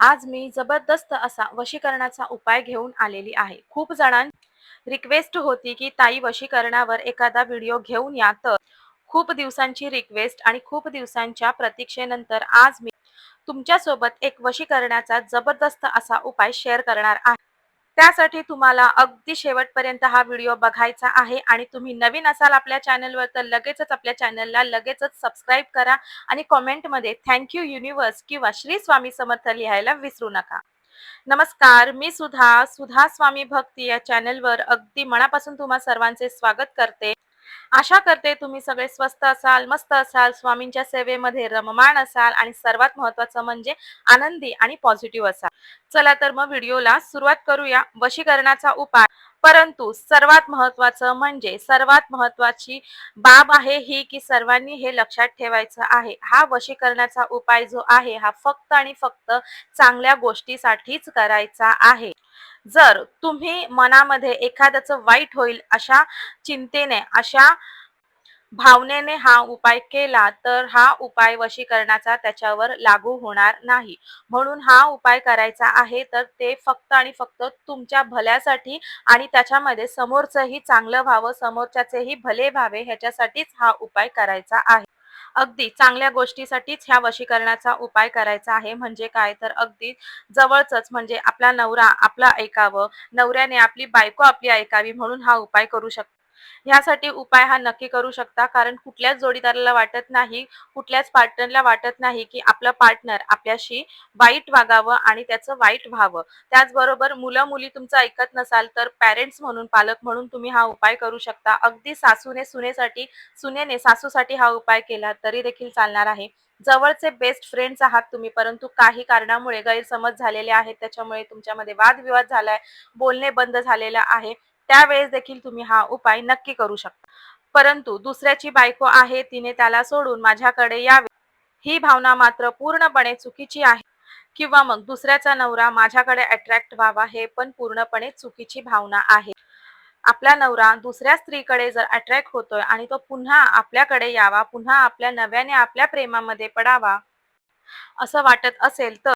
आज मी जबरदस्त असा वशीकरणाचा उपाय घेऊन आलेली आहे. खूप जणां रिक्वेस्ट होती की ताई वशीकरणावर एखादा व्हिडिओ घेऊन या तर. खूप दिवसांची रिक्वेस्ट आणि खूप दिवसांच्या प्रतीक्षेनंतर आज मी तुमच्यासोबत एक वशीकरणाचा जबरदस्त असा उपाय शेअर करणार आहे. त्यासाठी तुम्हाला अगदी शेवटपर्यंत हा व्हिडिओ बघायचा आहे आणि तुम्ही नवीन असाल आपल्या चॅनलवर तर लगेचच आपल्या चॅनलला लगेचच सबस्क्राईब करा आणि कॉमेंटमध्ये थँक्यू युनिव्हर्स किंवा श्री स्वामी समर्थ लिहायला विसरू नका. नमस्कार मी सुधा सुधा स्वामी भक्ती या चॅनलवर अगदी मनापासून तुम्हा सर्वांचे स्वागत करते. आशा करते तुम्ही सगळे स्वस्त असाल मस्त असाल स्वामींच्या सेवेमध्ये रममाण असाल आणि सर्वात महत्वाचं म्हणजे आनंदी आणि पॉझिटिव्ह असाल. चला तर मग व्हिडिओला सुरुवात करूया. वशीकरणाचा उपाय. परंतु सर्वात महत्वाचं म्हणजे सर्वात महत्वाची बाब आहे ही की सर्वांनी हे लक्षात ठेवायचं आहे. हा वशीकरणाचा उपाय जो आहे हा फक्त आणि फक्त चांगल्या गोष्टीसाठीच करायचा आहे. जर तुम्ही मनामध्ये एखाद्याचं वाईट होईल अशा चिंतेने अशा भावनेने हा उपाय केला तर हा उपाय वशीकरणाचा त्याच्यावर लागू होणार नाही. म्हणून हा उपाय करायचा आहे तर ते फक्त आणि फक्त तुमच्या भल्यासाठी आणि त्याच्यामध्ये समोरचंही चांगलं व्हावं समोरच्याचेही भले व्हावे ह्याच्यासाठीच हा उपाय करायचा आहे. अगदी चांगल्या गोष्टीसाठीच ह्या वशीकरणाचा उपाय करायचा आहे. म्हणजे काय? तर अगदी जवळच म्हणजे आपला नवरा आपला ऐकावं. नवऱ्याने आपली बायको आपली ऐकावी म्हणून हा उपाय करू शकतो. ह्यासाठी उपाय हा नक्की करू शकता. कारण कुठल्याच जोडीदाराला वाटत नाही कुठल्याच पार्टनरला वाटत नाही की आपला पार्टनर आपल्याशी वाईट वागावं आणि त्याचं वाईट व्हावं. त्याचबरोबर मुलं मुली तुमचं ऐकत नसाल तर पॅरेंट्स म्हणून पालक म्हणून तुम्ही हा उपाय करू शकता. अगदी सासूने सुनेसाठी सुनेने सासूसाठी हा उपाय केला तरी देखील चालणार आहे. जवळचे बेस्ट फ्रेंड्स आहात तुम्ही परंतु काही कारणामुळे गैरसमज झालेले आहेत. त्याच्यामुळे तुमच्यामध्ये वादविवाद झालाय बोलणे बंद झालेलं आहे. त्यावेळेस देखील तुम्ही हा उपाय नक्की करू शकता. परंतु दुसऱ्याची बायको आहे तिने त्याला सोडून माझ्याकडे यावे. ही भावना मात्र पूर्णपणे चुकीची आहे. किंवा मग दुसऱ्याचा नवरा माझ्याकडे अट्रॅक्ट व्हावा हे पण पूर्णपणे चुकीची भावना आहे. आपला नवरा दुसऱ्या स्त्रीकडे जर अट्रॅक्ट होतोय आणि तो पुन्हा आपल्याकडे यावा पुन्हा आपल्या नव्याने आपल्या प्रेमामध्ये पडावा असं वाटत असेल तर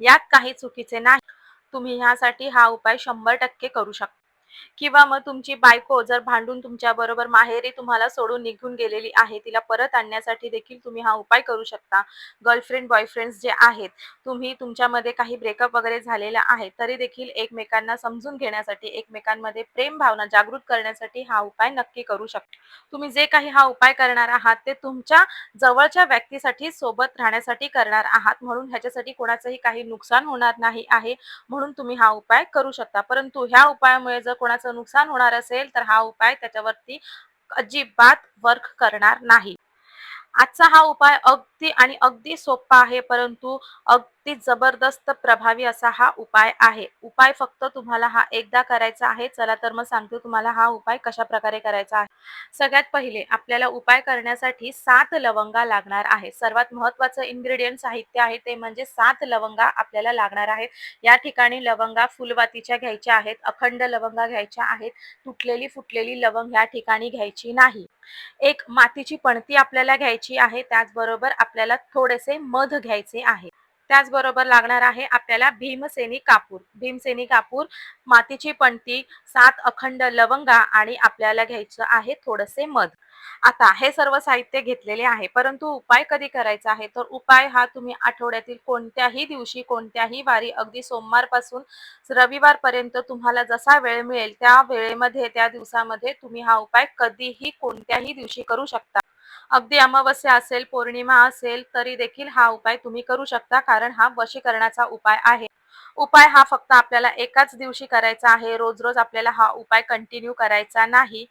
यात काही चुकीचे नाही. तुम्ही ह्यासाठी हा उपाय शंभर टक्के करू शकता. किंवा मग तुमची बायको जर भांडून तुमच्या बरोबर माहेरी तुम्हाला सोडून निघून गेलेली आहे तिला परत आणण्यासाठी देखील तुम्ही हा उपाय करू शकता. गर्लफ्रेंड बॉयफ्रेंड जे आहेत तुम्ही तुमच्यामध्ये काही ब्रेकअप वगैरे झालेला आहे तरी देखील एकमेकांना समजून घेण्यासाठी एकमेकांमध्ये प्रेम भावना जागृत करण्यासाठी हा उपाय नक्की करू शकता. तुम्ही जे काही हा उपाय करणार आहात ते तुमच्या जवळच्या व्यक्तीसाठी सोबत राहण्यासाठी करणार आहात म्हणून ह्याच्यासाठी कोणाचंही काही नुकसान होणार नाही आहे म्हणून तुम्ही हा उपाय करू शकता. परंतु ह्या उपायामुळे जर कोणाचं नुकसान होणार असेल तर हा उपाय त्याच्यावरती अजिबात वर्क करणार नाही. आजचा हा उपाय अगदी आणि अगदी सोपा आहे परंतु अगदी जबरदस्त प्रभावी असा हा उपाय आहे. उपाय फक्त तुम्हाला हा एकदा करायचा आहे चला तर मग सांगते तुम्हाला हा उपाय कशा प्रकारे करायचा आहे. सगळ्यात पहिले आपल्याला उपाय करण्यासाठी सात लवंगा लागणार आहे सर्वात महत्वाचं इन्ग्रेडियंट साहित्य आहे ते म्हणजे सात लवंगा आपल्याला लागणार आहेत. या ठिकाणी लवंगा फुलवातीच्या घ्यायच्या आहेत अखंड लवंगा घ्यायच्या आहेत तुटलेली फुटलेली लवंग या ठिकाणी घ्यायची नाही. एक मातीची पणती आपल्याला घ्यायची आहे त्याचबरोबर आपल्याला थोडेसे मध घ्यायचे आहे. त्याचबरोबर लागणार आहे आपल्याला भीमसेनी कापूर. भीमसेनी कापूर मातीची पणती सात अखंड लवंगा आणि आपल्याला घ्यायचं आहे थोडसे मध. आता हे सर्व साहित्य घेतलेले आहे परंतु उपाय कधी करायचा आहे? तर उपाय हा तुम्ही आठवड्यातील कोणत्याही दिवशी कोणत्याही वारी अगदी सोमवारपासून रविवारपर्यंत तुम्हाला जसा वेळ मिळेल त्या वेळेमध्ये त्या दिवसामध्ये तुम्ही हा उपाय कधीही कोणत्याही दिवशी करू शकता. अगदी अमावस्या असेल पौर्णिमा असेल तरी देखील हा उपाय तुम्ही करू शकता कारण हा वशीकरणाचा उपाय आहे. उपाय हा फक्त आपल्याला एकाच दिवशी करायचा आहे रोज रोज आपल्याला हा उपाय कंटिन्यू करायचा नाही.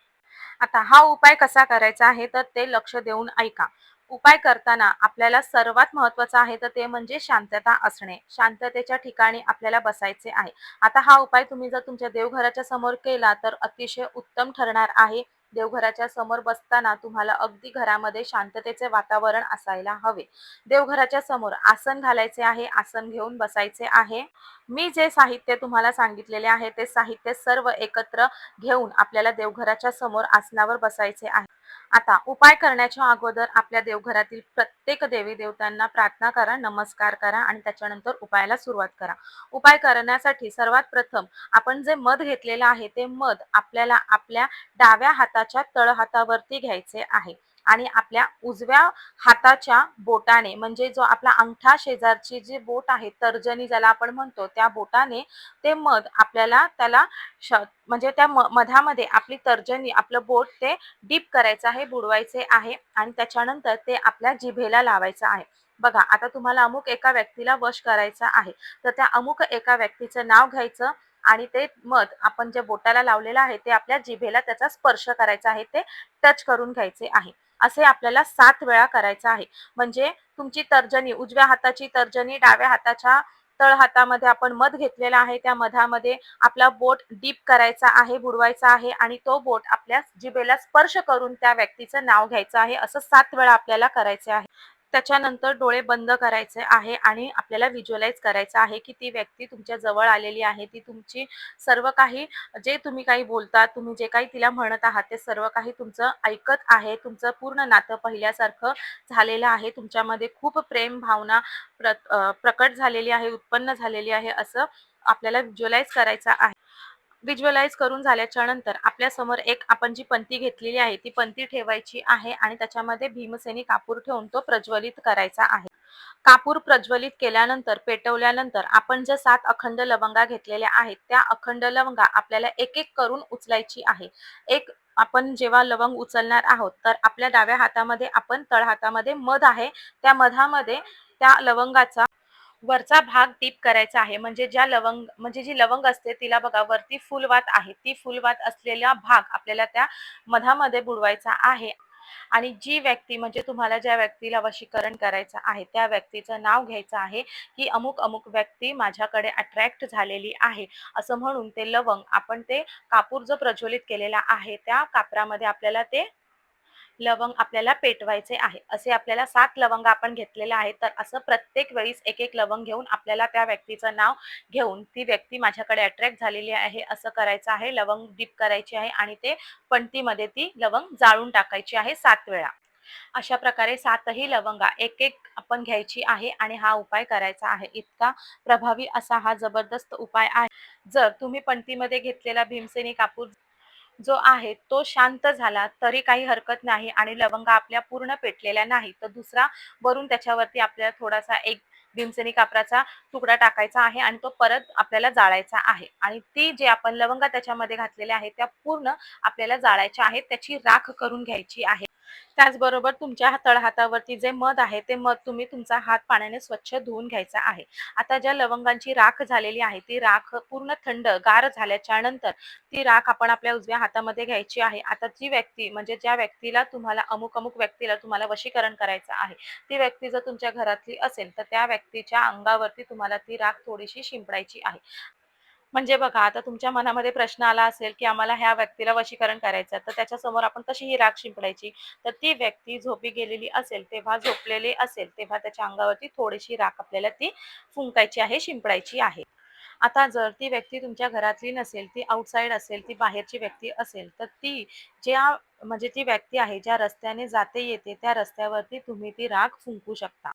आता हा उपाय कसा करायचा आहे तर ते लक्ष देऊन ऐका. उपाय करताना आपल्याला सर्वात महत्वाचं आहे तर ते म्हणजे शांतता असणे. शांततेच्या ठिकाणी आपल्याला बसायचे आहे. आता हा उपाय तुम्ही जर तुमच्या देवघराच्या समोर केला तर अतिशय उत्तम ठरणार आहे. देवघराच्या समोर बसताना तुम्हाला अगदी घरामध्ये शांततेचे वातावरण असायला हवे. देवघराच्या समोर आसन घालायचे आहे आसन घेऊन बसायचे आहे. मी जे साहित्य तुम्हाला सांगितलेले आहे ते साहित्य सर्व एकत्र घेऊन आपल्याला देवघराच्या समोर आसनावर बसायचे आहे. आता उपाय करण्याच्या अगोदर आपल्या देवघरातील प्रत्येक देवी देवतांना प्रार्थना करा नमस्कार करा आणि त्याच्यानंतर उपायाला सुरुवात करा. उपाय करण्यासाठी सर्वात प्रथम आपण जे मध घेतलेलं आहे ते मध आपल्याला आपल्या डाव्या हाताच्या तळहातावरती घ्यायचे आहे. आणि आपल्या उजव्या हाताच्या बोटाने म्हणजे जो आपला अंगठा शेजारची जी बोट आहे तर्जनी ज्याला आपण म्हणतो त्या बोटाने ते मध आपल्याला त्याला श म्हणजे त्या म मधामध्ये आपली तर्जनी आपलं बोट ते डीप करायचं आहे बुडवायचे आहे आणि त्याच्यानंतर ते आपल्या जिभेला लावायचं आहे. बघा आता तुम्हाला अमुक एका व्यक्तीला वश करायचा आहे तर त्या अमुक एका व्यक्तीचं नाव घ्यायचं. आणि ते मध आपण जे बोटाला लावलेलं आहे ते आपल्या जिभेला त्याचा स्पर्श करायचा आहे ते टच करून घ्यायचे आहे. असे आपल्याला सात वेळा करायचं आहे. म्हणजे तुमची तर्जनी उजव्या हाताची तर्जनी डाव्या हाताच्या तळ हातामध्ये आपण मध घेतलेला आहे त्या मधामध्ये आपला बोट डीप करायचा आहे बुडवायचा आहे आणि तो बोट आपल्या जिभेला स्पर्श करून त्या व्यक्तीचं नाव घ्यायचं आहे. असं सात वेळा आपल्याला करायचे आहे. त्याच्यानंतर डोळे बंद करायचे आहे आणि आपल्याला व्हिज्युअलाइज करायचं आहे की ती व्यक्ती तुमच्या जवळ आलेली आहे. ती तुमची सर्व काही जे तुम्ही काही बोलता तुम्ही जे काही तिला म्हणत आहात ते सर्व काही तुमचं ऐकत आहे. तुमचं पूर्ण नातं पहिल्यासारखं झालेलं आहे. तुमच्यामध्ये खूप प्रेम भावना प्र प्रकट झालेली आहे उत्पन्न झालेली आहे असं आपल्याला व्हिज्युअलाइज करायचं आहे. व्हिज्युअलाइज करून झाल्याच्यानंतर आपल्यासमोर एक आपण जी पंती घेतलेली आहे ती पंती ठेवायची आहे आणि त्याच्यामध्ये भीमसेनी कापूर ठेवून तो प्रज्वलित करायचा आहे. कापूर प्रज्वलित केल्यानंतर पेटवल्यानंतर आपण ज्या सात अखंड लवंगा घेतलेल्या आहेत त्या अखंड लवंगा आपल्याला एक एक करून उचलायची आहे. एक आपण जेव्हा लवंग उचलणार आहोत तर आपल्या डाव्या हातामध्ये आपण तळ हातामध्ये मध आहे. त्या मधामध्ये त्या लवंगाचा वरचा भाग डीप करायचा आहे. म्हणजे ज्या लवंग म्हणजे जी लवंग असते तिला बघा वरती फुलवात आहे. ती फुलवात असलेला भाग आपल्याला त्या मधामध्ये बुडवायचा आहे. आणि जी व्यक्ती म्हणजे तुम्हाला ज्या व्यक्तीला वशीकरण करायचं आहे त्या व्यक्तीचं नाव घ्यायचं आहे की अमुक अमुक व्यक्ती माझ्याकडे अट्रॅक्ट झालेली आहे. असं म्हणून ते लवंग आपण ते कापूर जो प्रज्वलित केलेला आहे त्या कापरामध्ये आपल्याला ते लवंग आपल्याला पेटवायचे आहे. असे आपल्याला सात लवंग आपण घेतलेले आहेत. तर असं प्रत्येक वेळीस एक एक लवंग घेऊन आपल्याला त्या व्यक्तीचं नाव घेऊन ती व्यक्ती माझ्याकडे अट्रॅक्ट झालेली आहे. असं करायचं आहे. लवंग डीप करायची आहे आणि ते पणतीमध्ये ती लवंग जाळून टाकायची आहे सात वेळा. अशा प्रकारे सातही लवंगा एक एक आपण घ्यायची आहे आणि हा उपाय करायचा आहे. इतका प्रभावी असा हा जबरदस्त उपाय आहे. जर तुम्ही पणतीमध्ये घेतलेला भीमसेनी कापूर जो आहे तो शांत झाला तरी काही हरकत नाही आणि लवंगा आपल्या पूर्ण पेटलेल्या नाही. तर दुसरा वरून त्याच्यावरती आपल्याला थोडासा एक भीमसेनी कापराचा तुकडा टाकायचा आहे आणि तो परत आपल्याला जाळायचा आहे. आणि ती जे आपण लवंगा त्याच्यामध्ये घातलेल्या आहेत त्या पूर्ण आपल्याला जाळायच्या आहेत. त्याची राख करून घ्यायची आहे. त्याचबरोबर तुमच्या तळहातावरती जे मध आहे ते मध तुम्ही तुमचा हात पाण्याने स्वच्छ धुवून घ्यायचा आहे. आता ज्या लवंगांची राख झालेली आहे ती राख पूर्ण थंड गार झाल्याच्यानंतर ती राख आपण आपल्या उजव्या हातामध्ये घ्यायची आहे. आता जी व्यक्ती म्हणजे ज्या व्यक्तीला तुम्हाला अमुक अमुक व्यक्तीला तुम्हाला वशीकरण करायचं आहे ती व्यक्ती जर तुमच्या घरातली असेल तर त्या व्यक्तीच्या अंगावरती तुम्हाला ती राख थोडीशी शिंपडायची आहे. म्हणजे बघा आता तुमच्या मनामध्ये प्रश्न आला असेल की आम्हाला ह्या व्यक्तीला वशीकरण करायचं तर त्याच्यासमोर आपण कशी ही राग शिंपडायची? तर ती व्यक्ती झोपी गेलेली असेल तेव्हा झोपलेली असेल तेव्हा त्याच्या अंगावरती थोडीशी राख आपल्याला ती फुंकायची आहे शिंपडायची आहे. आता जर ती व्यक्ती तुमच्या घरातली नसेल ती आउटसाईड असेल ती बाहेरची व्यक्ती असेल तर ती ज्या म्हणजे ती व्यक्ती आहे ज्या रस्त्याने जाते येते त्या रस्त्यावरती तुम्ही ती राख फुंकू शकता.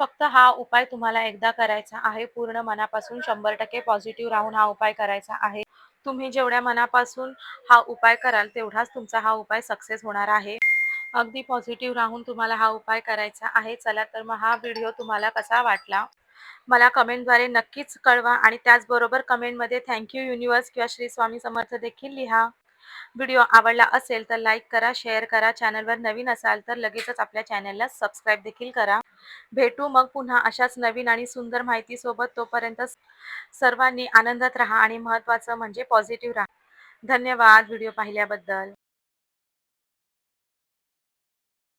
फक्त हा उपाय तुम्हाला एकदा करायचा आहे पूर्ण मनापासून शंभर टक्के पॉझिटिव्ह राहून हा उपाय करायचा आहे. तुम्ही जेवढ्या मनापासून हा उपाय कराल तेवढाच तुमचा हा उपाय सक्सेस होणार आहे. अगदी पॉझिटिव्ह राहून तुम्हाला हा उपाय करायचा आहे. चला तर मग हा व्हिडिओ तुम्हाला कसा वाटला? मला कमेंटद्वारे नक्कीच कळवा आणि त्याचबरोबर कमेंटमध्ये थँक्यू युनिवर्स किंवा श्री स्वामी समर्थ देखील लिहा. व्हिडिओ आवडला असेल तर लाईक करा शेअर करा. चॅनलवर नवीन असाल तर लगेचच आपल्या चॅनलला सबस्क्राईब देखील करा. भेटू मग पुन्हा अशाच नवीन आणि सुंदर माहितीसोबत. तोपर्यंत सर्वांनी आनंदात राहा आणि महत्त्वाचं म्हणजे पॉझिटिव्ह राहा. धन्यवाद व्हिडिओ पाहिल्याबद्दल.